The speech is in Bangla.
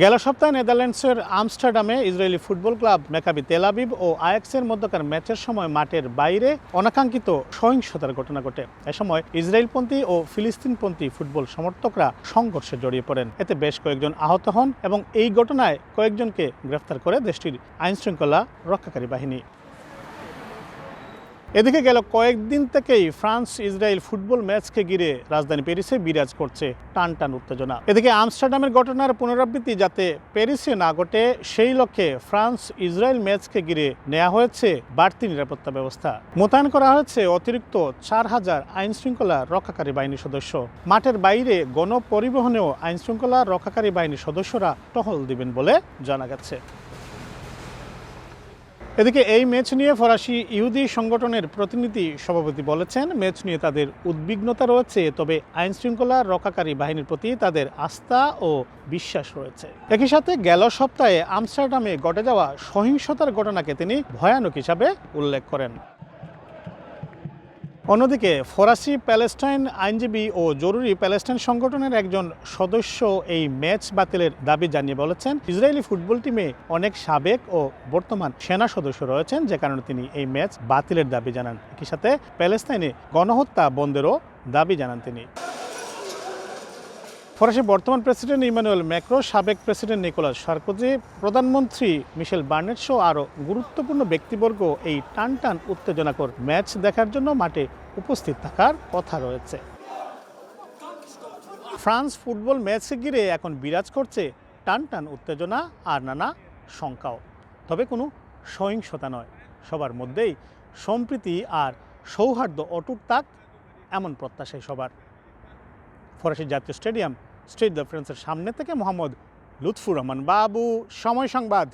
গেল সপ্তাহে নেদারল্যান্ডসের আমস্টারডামে Israeli football club Maccabi Tel Aviv ও আয়াক্সের মধ্যকার ম্যাচের সময় মাঠের বাইরে অনাকাঙ্ক্ষিত সহিংসতার ঘটনা ঘটে। এ সময় ইসরায়েলপন্থী ও ফিলিস্তিনপন্থী ফুটবল সমর্থকরা সংঘর্ষে জড়িয়ে পড়েন। এতে বেশ কয়েকজন আহত হন এবং এই ঘটনায় কয়েকজনকে গ্রেফতার করে দেশটির আইনশৃঙ্খলা রক্ষাকারী বাহিনী। এদিকে গেল কয়েকদিন থেকেই ফ্রান্স ইসরায়েল ফুটবল ম্যাচকে ঘিরে রাজধানী প্যারিসে বিরাজ করছে টান টান উত্তেজনা। এদিকে আমস্টারডামের ঘটনার পুনরাবৃত্তি যাতে প্যারিসে না ঘটে, সেই লক্ষ্যে ফ্রান্স ইসরায়েল ম্যাচকে ঘিরে নেওয়া হয়েছে বাড়তি নিরাপত্তা ব্যবস্থা। মোতায়েন করা হয়েছে অতিরিক্ত চার হাজার আইন শৃঙ্খলা রক্ষাকারী বাহিনীর সদস্য। মাঠের বাইরে গণপরিবহনেও আইন শৃঙ্খলা রক্ষাকারী বাহিনীর সদস্যরা টহল দিবেন বলে জানা গেছে। এদিকে এই ম্যাচ নিয়ে ফরাসি ইহুদি সংগঠনের প্রতিনিধি সভাপতি বলেছেন, ম্যাচ নিয়ে তাদের উদ্বিগ্নতা রয়েছে, তবে আইন শৃঙ্খলা রক্ষাকারী বাহিনীর প্রতি তাদের আস্থা ও বিশ্বাস রয়েছে। একই সাথে গেল সপ্তাহে আমস্টারডামে ঘটে যাওয়া সহিংসতার ঘটনাকে তিনি ভয়ানক হিসাবে উল্লেখ করেন। অন্যদিকে ফরাসি প্যালেস্টাইন আইনজীবী ও জরুরি প্যালেস্টাইন সংগঠনের একজন সদস্য এই ম্যাচ বাতিলের দাবি জানিয়ে বলেছেন, ইসরায়েলি ফুটবল টিমে অনেক সাবেক ও বর্তমান সেনা সদস্য রয়েছেন, যে কারণে তিনি এই ম্যাচ বাতিলের দাবি জানান। একই সাথে প্যালেস্তাইনে গণহত্যা বন্ধেরও দাবি জানান তিনি। ফরাসি বর্তমান প্রেসিডেন্ট ইমানুয়েল ম্যাক্রো, সাবেক প্রেসিডেন্ট নিকোলাস সার্কোজি, প্রধানমন্ত্রী মিশেল বার্নেট সহ আরও গুরুত্বপূর্ণ ব্যক্তিবর্গ এই টান টান উত্তেজনাকর ম্যাচ দেখার জন্য মাঠে উপস্থিত থাকার কথা রয়েছে। ফ্রান্স ফুটবল ম্যাচকে ঘিরে এখন বিরাজ করছে টান টান উত্তেজনা আর নানা শঙ্কাও। তবে কোনো সহিংসতা নয়, সবার মধ্যেই সম্প্রীতি আর সৌহার্দ্য অটুট থাক এমন প্রত্যাশাই সবার। ফরাসি জাতীয় স্টেডিয়াম স্ট্রিট দ্য ফ্রান্সের সামনে থেকে মোহাম্মদ লুৎফুর রহমান। বাবু সময় সংবাদ।